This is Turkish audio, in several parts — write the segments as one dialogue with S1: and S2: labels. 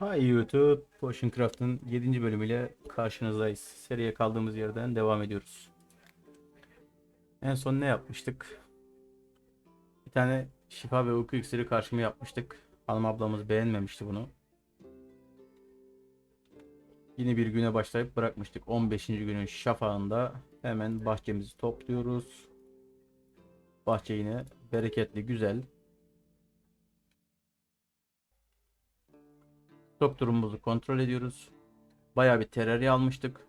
S1: Hi YouTube, Potion Craft'ın 7. bölümüyle karşınızdayız. Seriye kaldığımız yerden devam ediyoruz. En son ne yapmıştık? Bir tane şifa ve uyku iksiri karşıma yapmıştık. Hanım ablamız beğenmemişti bunu. Yine bir güne başlayıp bırakmıştık. 15. günün şafağında hemen bahçemizi topluyoruz. Bahçe yine bereketli, güzel. Stok durumumuzu kontrol ediyoruz. Bayağı bir terörü almıştık.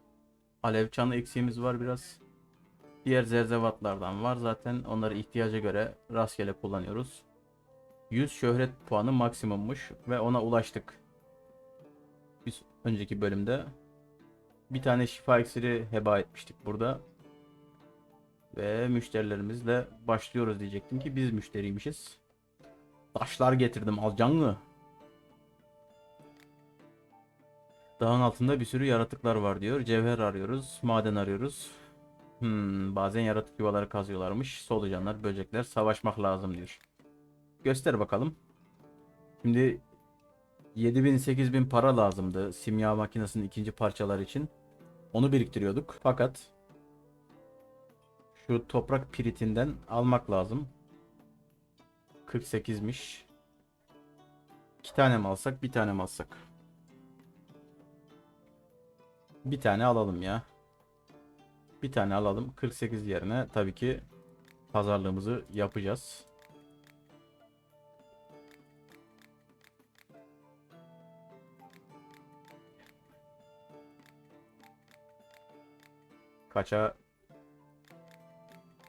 S1: Alev çanı eksiğimiz var biraz. Diğer zerzevatlardan var zaten. Onları ihtiyaca göre rastgele kullanıyoruz. 100 şöhret puanı maksimummuş ve ona ulaştık. Biz önceki bölümde bir tane şifa iksiri heba etmiştik burada. Ve müşterilerimizle başlıyoruz diyecektim ki biz müşteriymişiz. Taşlar getirdim alacaksın mı? Dağın altında bir sürü yaratıklar var diyor. Cevher arıyoruz, maden arıyoruz. Hmm, bazen yaratık yuvaları kazıyorlarmış. Solucanlar, böcekler savaşmak lazım diyor. Göster bakalım. Şimdi 7000 8000 para lazımdı simya makinesinin ikinci parçalar için. Onu biriktiriyorduk. Fakat şu toprak piritinden almak lazım. 48'miş. İki tane mi alsak, bir tane mi alsak? Bir tane alalım ya. Bir tane alalım. 48 yerine tabii ki pazarlığımızı yapacağız. Kaça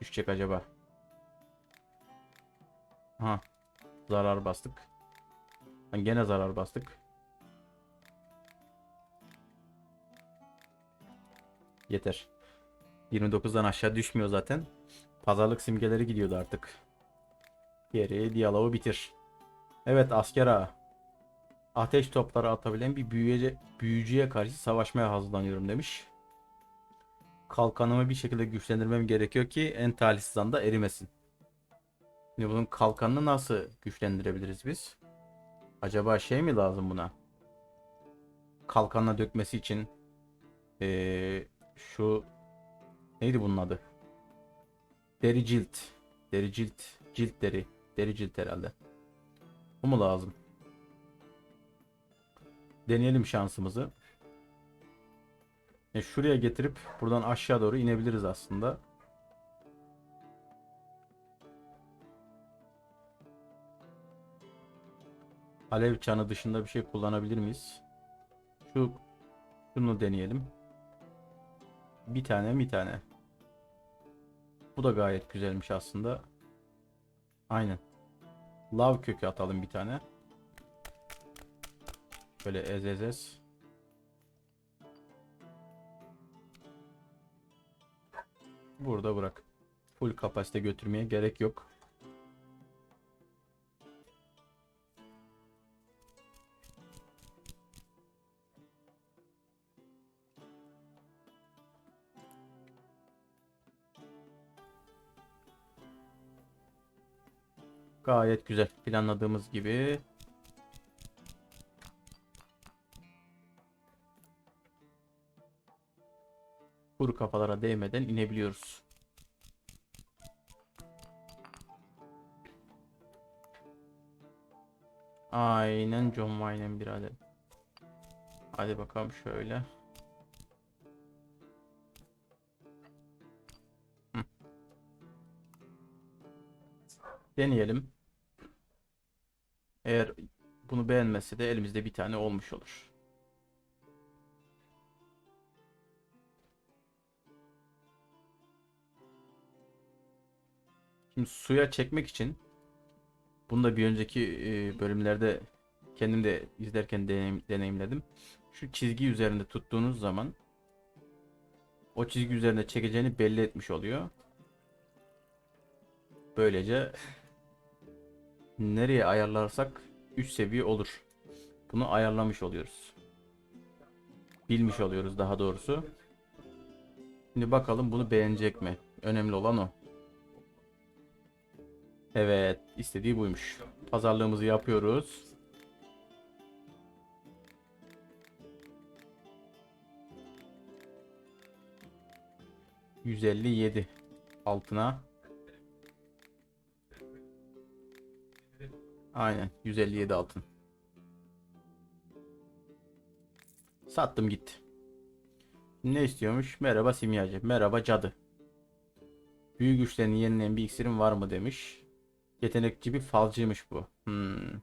S1: düşecek acaba? Ha, zarar bastık. Lan Gene zarar bastık. Yeter. 29'dan aşağı düşmüyor zaten. Pazarlık simgeleri gidiyordu artık. Geri diyaloğu bitir. Evet asker ağa. Ateş topları atabilen bir büyüyece, büyücüye karşı savaşmaya hazırlanıyorum demiş. Kalkanımı bir şekilde güçlendirmem gerekiyor ki en talihsiz anda erimesin. Şimdi bunun kalkanını nasıl güçlendirebiliriz biz? Acaba şey mi lazım buna? Kalkanla dökmesi için ee, şu neydi bunun adı? Deri cilt. Deri cilt. Cilt deri. Deri cilt herhalde. Bu mu lazım? Deneyelim şansımızı. E şuraya getirip buradan aşağı doğru inebiliriz aslında. Alev çanı dışında bir şey kullanabilir miyiz? Şu şunu deneyelim. Bir tane bir tane. Bu da gayet güzelmiş aslında. Aynen. Lav kökü atalım bir tane. Böyle ez ez ez. Burada bırak. Full kapasite götürmeye gerek yok. Gayet güzel. Planladığımız gibi. Kuru kafalara değmeden inebiliyoruz. Aynen John Wayne'in birader. Hadi bakalım şöyle. Deneyelim. Eğer bunu beğenmezse de elimizde bir tane olmuş olur. Şimdi suya çekmek için bunu da bir önceki e, bölümlerde kendim de izlerken deneyim, deneyimledim. Şu çizgi üzerinde tuttuğunuz zaman o çizgi üzerinde çekeceğini belli etmiş oluyor. Böylece nereye ayarlarsak 3 seviye olur. Bunu ayarlamış oluyoruz. Bilmiş oluyoruz daha doğrusu. Şimdi bakalım bunu beğenecek mi? Önemli olan o. Evet, istediği buymuş. Pazarlığımızı yapıyoruz. ...157 altına Aynen 157 altın. Sattım gitti. Ne istiyormuş? Merhaba simyacı. Merhaba cadı. Büyü güçlerini yenileyen bir iksirin var mı demiş. Yetenekçi bir falcıymış bu. Hmm.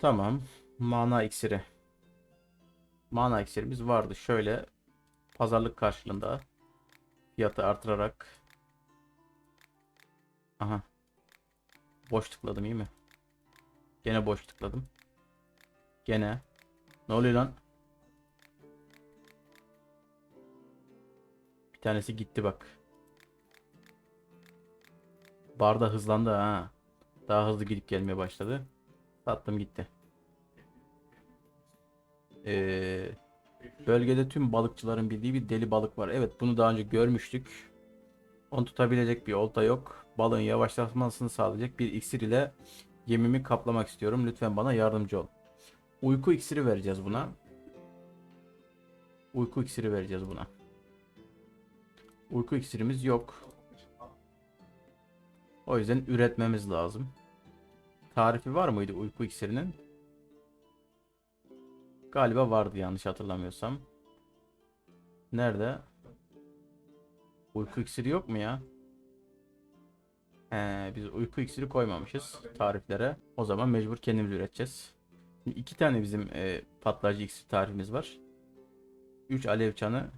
S1: Tamam. Mana iksiri. Mana iksirimiz vardı. Şöyle pazarlık karşılığında fiyatı artırarak Aha. Boş tıkladım iyi mi? Gene boş tıkladım. Gene. Ne oluyor lan? Bir tanesi gitti bak. Barda hızlandı ha. Daha hızlı gidip gelmeye başladı. Sattım gitti. Ee, bölgede tüm balıkçıların bildiği bir deli balık var. Evet bunu daha önce görmüştük. Onu tutabilecek bir olta yok. Balığın yavaşlatmasını sağlayacak bir iksir ile yemimi kaplamak istiyorum. Lütfen bana yardımcı ol. Uyku iksiri vereceğiz buna. Uyku iksiri vereceğiz buna. Uyku iksirimiz yok. O yüzden üretmemiz lazım. Tarifi var mıydı uyku iksirinin? Galiba vardı yanlış hatırlamıyorsam. Nerede? Uyku iksiri yok mu ya? He, biz uyku iksiri koymamışız tariflere. O zaman mecbur kendimiz üreteceğiz. Şimdi iki tane bizim e, patlayıcı iksir tarifimiz var. 3 alev çanı,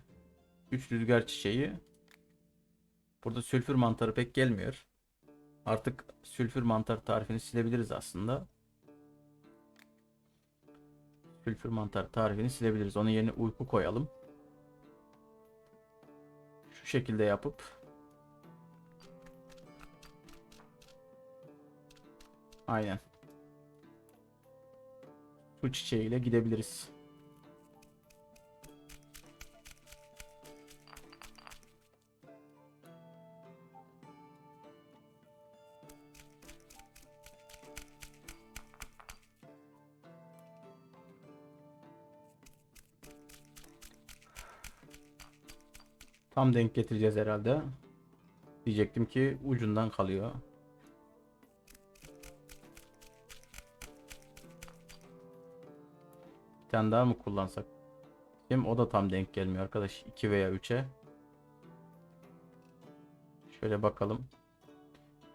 S1: 3 rüzgar çiçeği. Burada sülfür mantarı pek gelmiyor. Artık sülfür mantar tarifini silebiliriz aslında. Sülfür mantar tarifini silebiliriz. Onun yerine uyku koyalım. Şu şekilde yapıp Aynen. Su çiçeğiyle gidebiliriz. Tam denk getireceğiz herhalde. Diyecektim ki ucundan kalıyor. Bir tane daha mı kullansak? Hem o da tam denk gelmiyor arkadaş. 2 veya 3'e. Şöyle bakalım.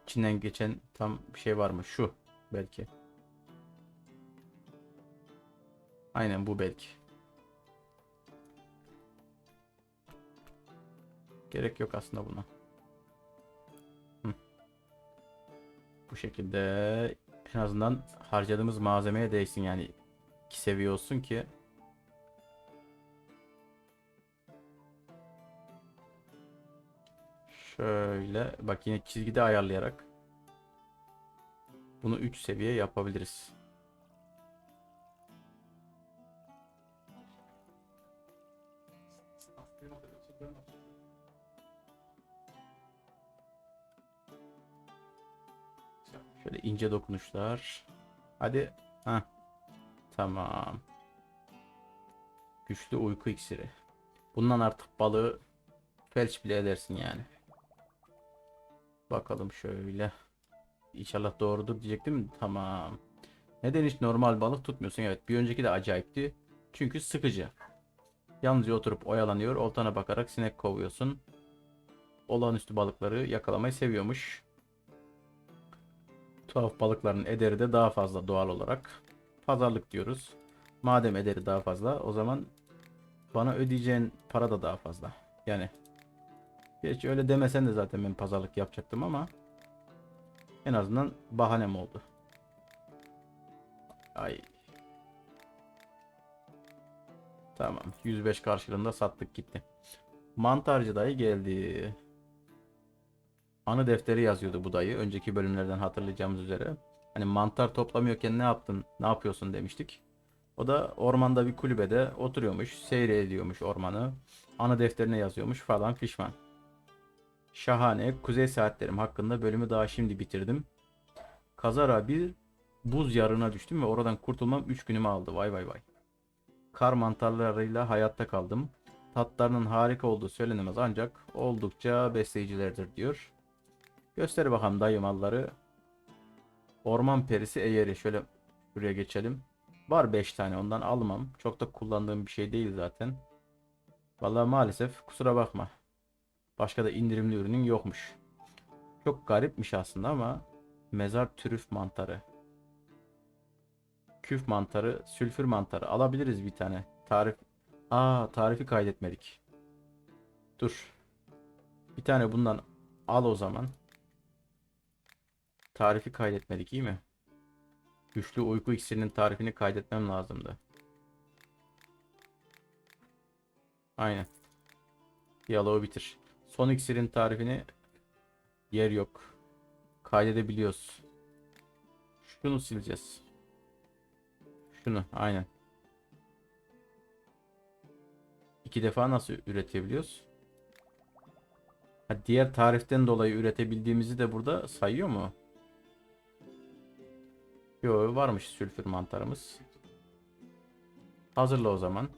S1: İçinden geçen tam bir şey var mı? Şu belki. Aynen bu belki. Gerek yok aslında buna. Hı. Bu şekilde en azından harcadığımız malzemeye değsin yani iki seviye olsun ki şöyle bak yine çizgide ayarlayarak bunu 3 seviye yapabiliriz. Şöyle ince dokunuşlar. Hadi. Ha. Tamam. Güçlü uyku iksiri. Bundan artık balığı felç bile edersin yani. Bakalım şöyle. İnşallah doğrudur diyecektim. Tamam. Neden hiç normal balık tutmuyorsun? Evet bir önceki de acayipti. Çünkü sıkıcı. Yalnızca oturup oyalanıyor. Oltana bakarak sinek kovuyorsun. Olağanüstü balıkları yakalamayı seviyormuş. Tuhaf balıkların ederi de daha fazla doğal olarak. Pazarlık diyoruz. Madem ederi daha fazla o zaman bana ödeyeceğin para da daha fazla. Yani Gerçi öyle demesen de zaten ben pazarlık yapacaktım ama en azından bahanem oldu. Ay. Tamam. 105 karşılığında sattık gitti. Mantarcı dayı geldi. Anı defteri yazıyordu bu dayı. Önceki bölümlerden hatırlayacağımız üzere. Hani mantar toplamıyorken ne yaptın, ne yapıyorsun demiştik. O da ormanda bir kulübede oturuyormuş, seyrediyormuş ormanı. Anı defterine yazıyormuş falan fişman. Şahane. Kuzey saatlerim hakkında bölümü daha şimdi bitirdim. Kazara bir buz yarına düştüm ve oradan kurtulmam 3 günümü aldı. Vay vay vay. Kar mantarlarıyla hayatta kaldım. tatlarının harika olduğu söylenemez ancak oldukça besleyicilerdir diyor. Göster bakalım dayı malları. Orman perisi eğeri. Şöyle şuraya geçelim. Var 5 tane ondan almam. Çok da kullandığım bir şey değil zaten. Vallahi maalesef kusura bakma. Başka da indirimli ürünün yokmuş. Çok garipmiş aslında ama mezar trüf mantarı. Küf mantarı, sülfür mantarı alabiliriz bir tane. Tarif Aa, tarifi kaydetmedik. Dur. Bir tane bundan al o zaman. Tarifi kaydetmedik iyi mi? Güçlü uyku iksirinin tarifini kaydetmem lazımdı. Aynen. Diyaloğu bitir. Son iksirin tarifini yer yok. Kaydedebiliyoruz. Şunu sileceğiz. Şunu aynen. İki defa nasıl üretebiliyoruz? Ha, diğer tariften dolayı üretebildiğimizi de burada sayıyor mu? Yo varmış sülfür mantarımız. Hazırla o zaman.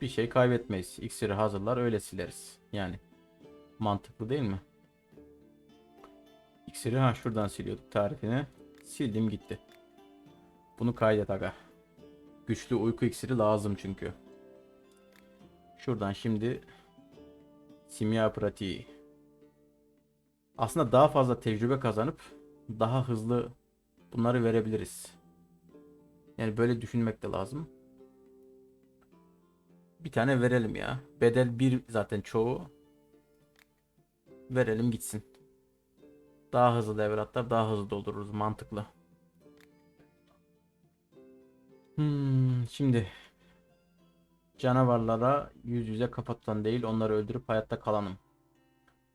S1: Bir şey kaybetmeyiz. İksiri hazırlar öyle sileriz. Yani mantıklı değil mi? İksiri ha şuradan siliyorduk tarifini. Sildim gitti. Bunu kaydet aga. Güçlü uyku iksiri lazım çünkü. Şuradan şimdi simya pratiği. Aslında daha fazla tecrübe kazanıp daha hızlı bunları verebiliriz. Yani böyle düşünmek de lazım. Bir tane verelim ya. Bedel bir zaten çoğu. Verelim gitsin. Daha hızlı devratlar daha hızlı doldururuz mantıklı. Hmm, şimdi canavarlara yüz yüze kafadan değil onları öldürüp hayatta kalanım.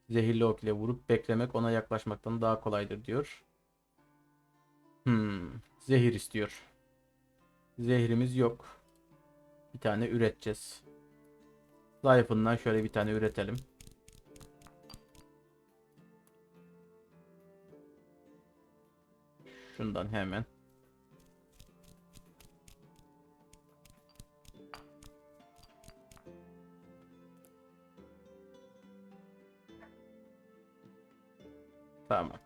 S1: Zehirli ok ile vurup beklemek ona yaklaşmaktan daha kolaydır diyor. Hmm, zehir istiyor. Zehrimiz yok. Bir tane üreteceğiz. Zayıfından şöyle bir tane üretelim. Şundan hemen. Tamam.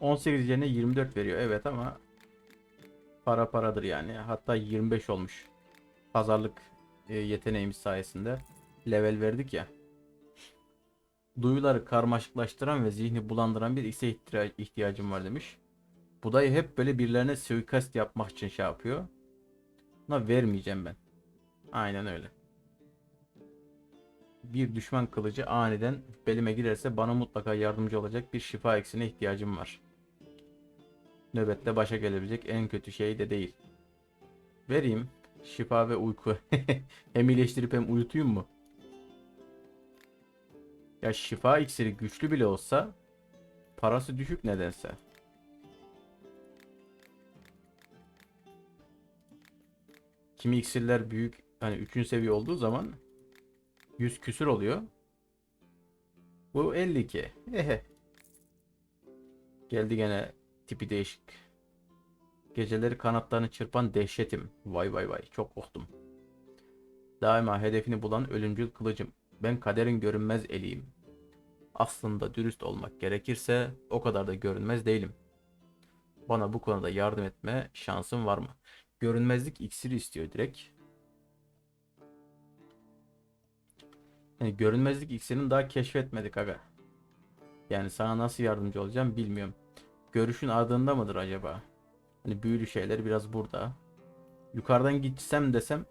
S1: ...18 yerine 24 veriyor. Evet ama... ...para paradır yani. Hatta 25 olmuş. Pazarlık e, yeteneğimiz sayesinde. Level verdik ya. Duyuları karmaşıklaştıran ve zihni bulandıran bir ihtiya- ihtiyacım var demiş. Bu dayı hep böyle birilerine suikast yapmak için şey yapıyor. Buna vermeyeceğim ben. Aynen öyle. Bir düşman kılıcı aniden belime girerse bana mutlaka yardımcı olacak bir şifa eksine ihtiyacım var. Nöbette başa gelebilecek en kötü şey de değil. Vereyim. Şifa ve uyku. hem iyileştirip hem uyutayım mu? Ya şifa iksiri güçlü bile olsa parası düşük nedense. Kimi iksirler büyük hani 3. seviye olduğu zaman 100 küsür oluyor. Bu 52. Ehe. Geldi gene tipi değişik. Geceleri kanatlarını çırpan dehşetim. Vay vay vay çok korktum. Daima hedefini bulan ölümcül kılıcım. Ben kaderin görünmez eliyim. Aslında dürüst olmak gerekirse o kadar da görünmez değilim. Bana bu konuda yardım etme şansın var mı? Görünmezlik iksiri istiyor direkt. Yani görünmezlik iksirini daha keşfetmedik aga. Yani sana nasıl yardımcı olacağım bilmiyorum. Görüşün ardında mıdır acaba? Hani büyülü şeyler biraz burada. Yukarıdan gitsem desem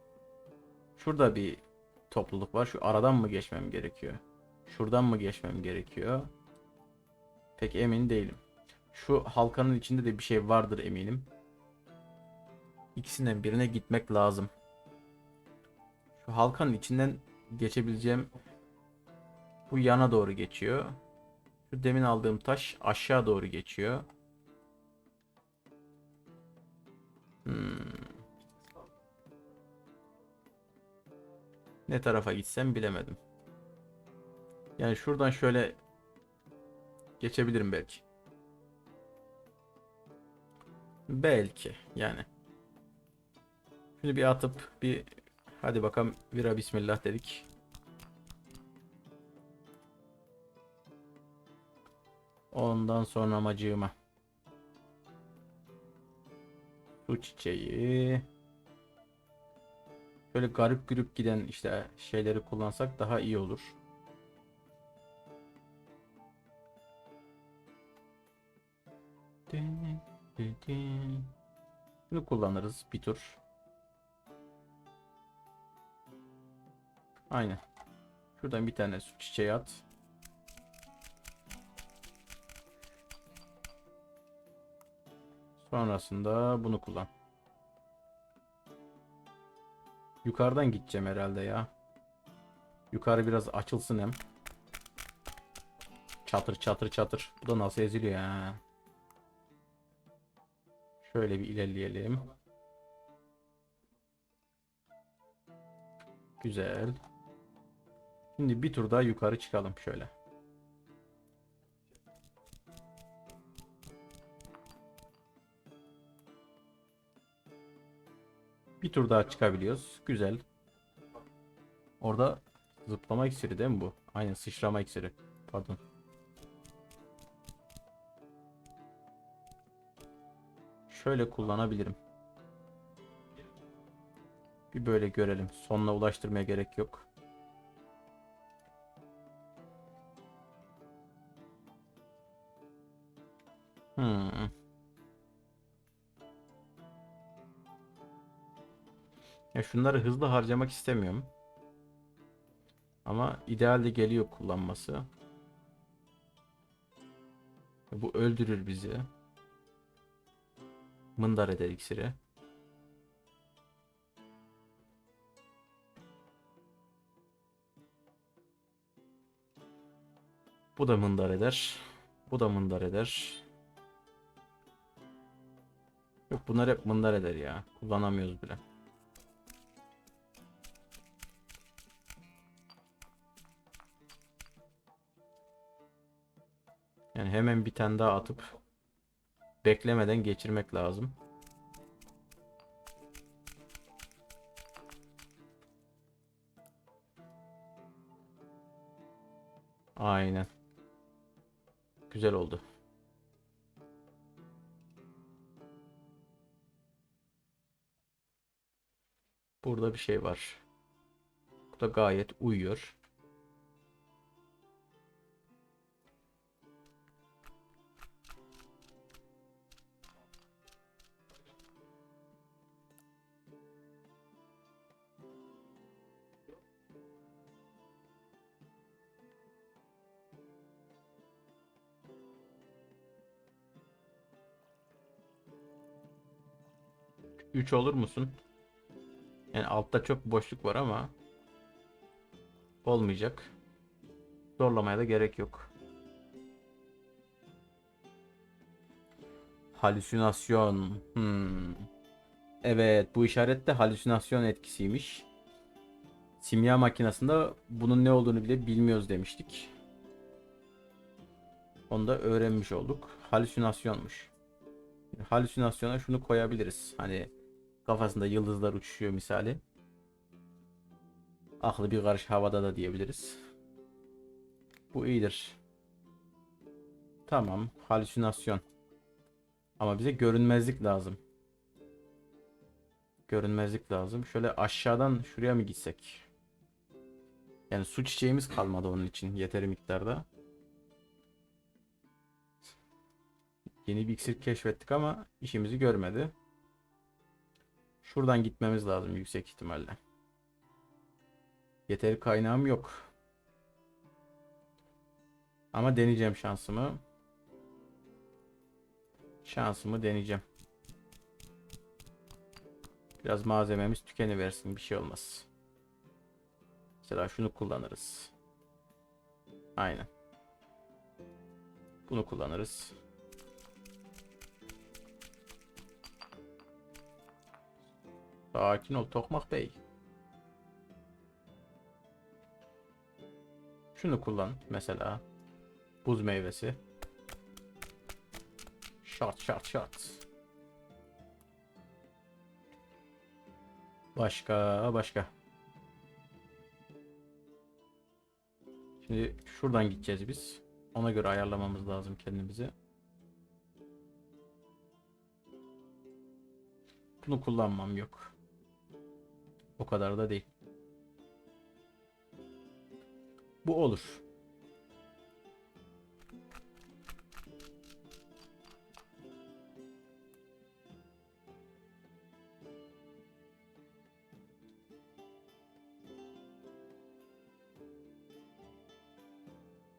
S1: şurada bir topluluk var. Şu aradan mı geçmem gerekiyor? Şuradan mı geçmem gerekiyor? Pek emin değilim. Şu halkanın içinde de bir şey vardır eminim. İkisinden birine gitmek lazım. Şu halkanın içinden geçebileceğim bu yana doğru geçiyor. Şu demin aldığım taş aşağı doğru geçiyor. Hmm. Ne tarafa gitsem bilemedim. Yani şuradan şöyle geçebilirim belki. Belki yani. Şimdi bir atıp bir hadi bakalım vira bismillah dedik. Ondan sonra macığıma. Su çiçeği. Böyle garip grup giden işte şeyleri kullansak daha iyi olur. Bunu kullanırız bir tur. Aynen. Şuradan bir tane su çiçeği at. Sonrasında bunu kullan. Yukarıdan gideceğim herhalde ya. Yukarı biraz açılsın hem. Çatır çatır çatır. Bu da nasıl eziliyor ya. Şöyle bir ilerleyelim. Güzel. Şimdi bir tur daha yukarı çıkalım şöyle. Bir tur daha çıkabiliyoruz. Güzel. Orada zıplama iksiri değil mi bu? Aynen sıçrama iksiri. Pardon. Şöyle kullanabilirim. Bir böyle görelim. Sonuna ulaştırmaya gerek yok. Ya şunları hızlı harcamak istemiyorum. Ama idealde geliyor kullanması. Bu öldürür bizi. Mındar eder iksiri. Bu da mındar eder. Bu da mındar eder. Yok bunlar hep mındar eder ya. Kullanamıyoruz bile. Yani hemen bir tane daha atıp beklemeden geçirmek lazım. Aynen. Güzel oldu. Burada bir şey var. Bu da gayet uyuyor. Üç olur musun? Yani altta çok boşluk var ama olmayacak. Zorlamaya da gerek yok. Halüsinasyon. Hmm. Evet, bu işaret de halüsinasyon etkisiymiş. Simya makinesinde bunun ne olduğunu bile bilmiyoruz demiştik. Onu da öğrenmiş olduk. Halüsinasyonmuş. Halüsinasyona şunu koyabiliriz. Hani kafasında yıldızlar uçuşuyor misali. Aklı bir karış havada da diyebiliriz. Bu iyidir. Tamam, halüsinasyon. Ama bize görünmezlik lazım. Görünmezlik lazım. Şöyle aşağıdan şuraya mı gitsek? Yani su çiçeğimiz kalmadı onun için yeteri miktarda. Yeni bir iksir keşfettik ama işimizi görmedi. Şuradan gitmemiz lazım yüksek ihtimalle. Yeteri kaynağım yok. Ama deneyeceğim şansımı. Şansımı deneyeceğim. Biraz malzememiz tükeniversin bir şey olmaz. Mesela şunu kullanırız. Aynen. Bunu kullanırız. Sakin ol Tokmak Bey. Şunu kullan mesela. Buz meyvesi. Şart şart şart. Başka başka. Şimdi şuradan gideceğiz biz. Ona göre ayarlamamız lazım kendimizi. Bunu kullanmam yok. O kadar da değil. Bu olur.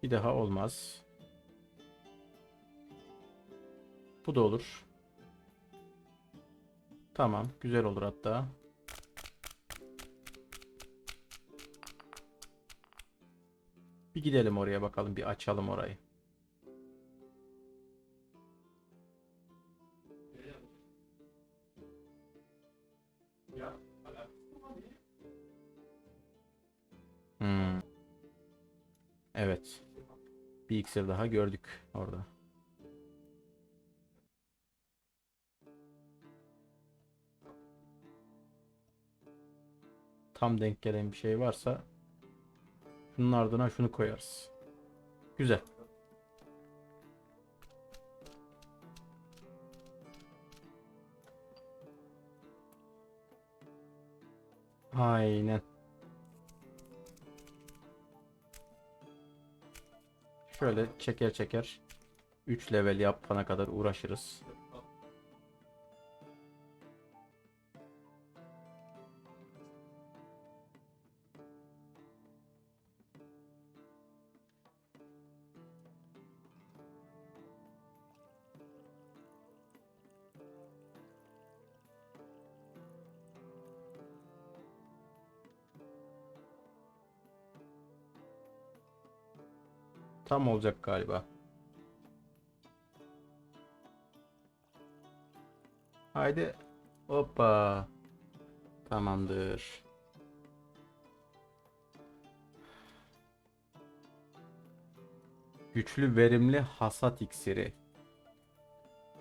S1: Bir daha olmaz. Bu da olur. Tamam, güzel olur hatta. Bir gidelim oraya bakalım, bir açalım orayı. Hmm. Evet. Bir iksir daha gördük orada. Tam denk gelen bir şey varsa şunun ardına şunu koyarız. Güzel. Aynen. Şöyle çeker çeker 3 level yapana kadar uğraşırız. Tam olacak galiba. Haydi. Hoppa. Tamamdır. Güçlü verimli hasat iksiri.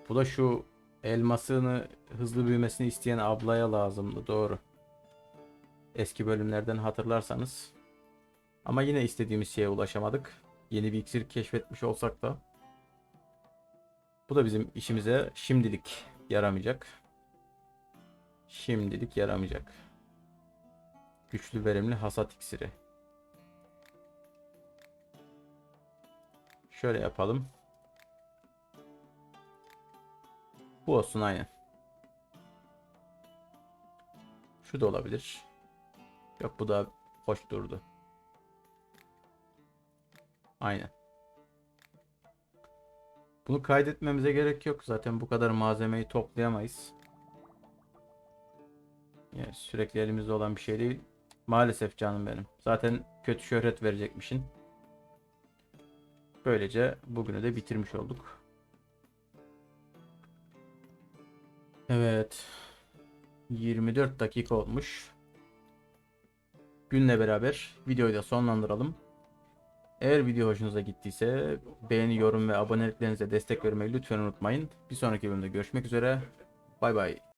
S1: Bu da şu elmasını hızlı büyümesini isteyen ablaya lazımdı. Doğru. Eski bölümlerden hatırlarsanız. Ama yine istediğimiz şeye ulaşamadık. Yeni bir iksir keşfetmiş olsak da. Bu da bizim işimize şimdilik yaramayacak. Şimdilik yaramayacak. Güçlü verimli hasat iksiri. Şöyle yapalım. Bu olsun aynen. Şu da olabilir. Yok bu da hoş durdu. Aynen. Bunu kaydetmemize gerek yok. Zaten bu kadar malzemeyi toplayamayız. Yani sürekli elimizde olan bir şey değil. Maalesef canım benim. Zaten kötü şöhret verecekmişin. Böylece bugünü de bitirmiş olduk. Evet. 24 dakika olmuş. Günle beraber videoyu da sonlandıralım. Eğer video hoşunuza gittiyse beğeni, yorum ve aboneliklerinize destek vermeyi lütfen unutmayın. Bir sonraki bölümde görüşmek üzere. Bay bay.